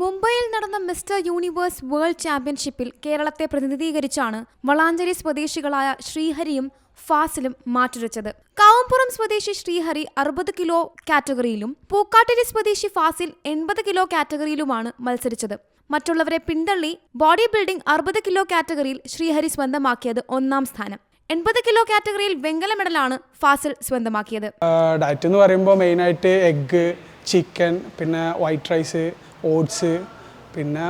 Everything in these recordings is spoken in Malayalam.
മുംബൈയിൽ നടന്ന മിസ്റ്റർ യൂണിവേഴ്സ് വേൾഡ് ചാമ്പ്യൻഷിപ്പിൽ കേരളത്തെ പ്രതിനിധീകരിച്ചാണ് വളാഞ്ചേരി സ്വദേശികളായ ശ്രീഹരിയും ഫാസിലും മാറ്റുരച്ചത്. കാവുംപുറം സ്വദേശി ശ്രീഹരി അറുപത് കിലോ കാറ്റഗറിയിലും പൂക്കാട്ടിരി സ്വദേശി ഫാസിൽ എൺപത് കിലോ കാറ്റഗറിയിലുമാണ് മത്സരിച്ചത്. മറ്റുള്ളവരെ പിന്തള്ളി ബോഡി ബിൽഡിംഗ് അറുപത് കിലോ കാറ്റഗറിയിൽ ശ്രീഹരി സ്വന്തമാക്കിയത് ഒന്നാം സ്ഥാനം. എൺപത് കിലോ കാറ്റഗറിയിൽ വെങ്കല മെഡലാണ് ഫാസിൽ സ്വന്തമാക്കിയത്. ഡയറ്റ് എന്ന് പറയുമ്പോൾ മെയിനായിട്ട് എഗ്ഗ് ചിക്കൻ പിന്നെ വൈറ്റ് റൈസ് ഓട്സ് പിന്നെ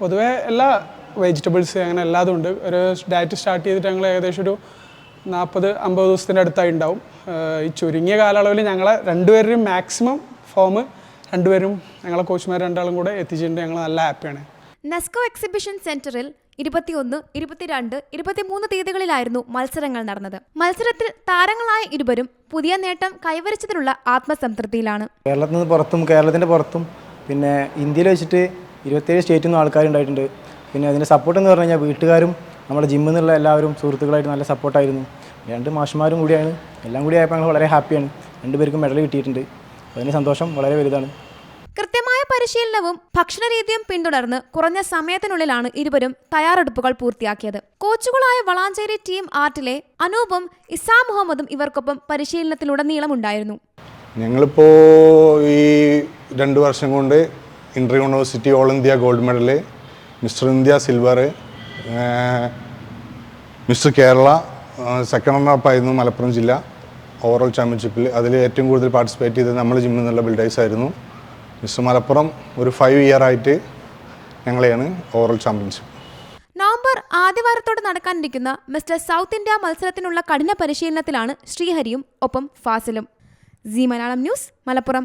പൊതുവേ എല്ലാ വെജിറ്റബിൾസ് അങ്ങനെ എല്ലാതും ഉണ്ട്. ഒരു ഡയറ്റ് സ്റ്റാർട്ട് ചെയ്തിട്ട് ഞങ്ങൾ ഏകദേശം ഒരു നാൽപ്പത് അമ്പത് ദിവസത്തിന്റെ അടുത്തായി ഉണ്ടാവും. ഈ ചുരുങ്ങിയ കാലയളവിൽ ഞങ്ങളെ രണ്ടുപേരും മാക്സിമം ഫോം രണ്ടുപേരും ഞങ്ങളെ കോച്ചുമാർ രണ്ടാളും കൂടെ എത്തിച്ചിട്ടുണ്ട്. ഞങ്ങൾ നല്ല ഹാപ്പിയാണ് നെസ്കോ എക്സിബിഷൻ സെന്ററിൽ ഇരുപത്തിയൊന്ന് ഇരുപത്തിരണ്ട് ഇരുപത്തിമൂന്ന് തീയതികളിലായിരുന്നു മത്സരങ്ങൾ നടന്നത്. മത്സരത്തിൽ താരങ്ങളായ ഇരുവരും പുതിയ നേട്ടം കൈവരിച്ചതിനുള്ള ആത്മസംതൃപ്തിയിലാണ്. കേരളത്തിൽ നിന്ന് പുറത്തും കേരളത്തിന്റെ പുറത്തും പിന്നെ ഇന്ത്യയിൽ വെച്ചിട്ട് ഇരുപത്തേഴ് സ്റ്റേറ്റിൽ നിന്നും ആൾക്കാരുണ്ടായിട്ടുണ്ട് പിന്നെ അതിന്റെ സപ്പോർട്ട് എന്ന് പറഞ്ഞു കഴിഞ്ഞാൽ വീട്ടുകാരും നമ്മുടെ ജിമ്മിൽ നിന്നുള്ള എല്ലാവരും സുഹൃത്തുക്കളായിട്ട് നല്ല സപ്പോർട്ടായിരുന്നു രണ്ട് മാഷന്മാരും കൂടിയാണ്. എല്ലാം കൂടി ആയപ്പോൾ ഞങ്ങൾ വളരെ ഹാപ്പിയാണ് രണ്ടുപേർക്കും മെഡൽ കിട്ടിയിട്ടുണ്ട്. അതിന് സന്തോഷം വളരെ വലുതാണ്. കൃത്യമായ പരിശീലനവും ഭക്ഷണരീതിയും പിന്തുടർന്ന് കുറഞ്ഞ സമയത്തിനുള്ളിലാണ് ഇരുവരും തയ്യാറെടുപ്പുകൾ പൂർത്തിയാക്കിയത്. കോച്ചുകളായ വളാഞ്ചേരി ടീം ആർട്ടിലെ അനൂപും ഇസാ മുഹമ്മദും ഇവർക്കൊപ്പം പരിശീലനത്തിലുടനീളം ഉണ്ടായിരുന്നു ഞങ്ങളിപ്പോൾ ഈ രണ്ട് വർഷം കൊണ്ട് inter university all India gold medal Mr India silver Mr Kerala second runner-up ആയിരുന്നു മലപ്പുറം ജില്ല ഓവറോൾ ചാമ്പ്യൻഷിപ്പിൽ അതിൽ ഏറ്റവും കൂടുതൽ പാർട്ടിസിപ്പേറ്റ് ചെയ്തത് നമ്മൾ ജിമ്മിൽ നിന്നുള്ള ബിൽഡേഴ്സ് ആയിരുന്നു. മിസ്റ്റർ മലപ്പുറം ഒരു ഫൈവ് ഇയർ ആയിട്ട് ഞങ്ങളെയാണ് ഓവറോൾ ചാമ്പ്യൻഷിപ്പ് നവംബർ ആദ്യവാരത്തോടെ നടക്കാനിരിക്കുന്ന മിസ്റ്റർ സൗത്ത് ഇന്ത്യ മത്സരത്തിനുള്ള കഠിന പരിശീലനത്തിലാണ് ശ്രീഹരിയും ഒപ്പം ഫാസിലും. C Malayalam news Malappuram.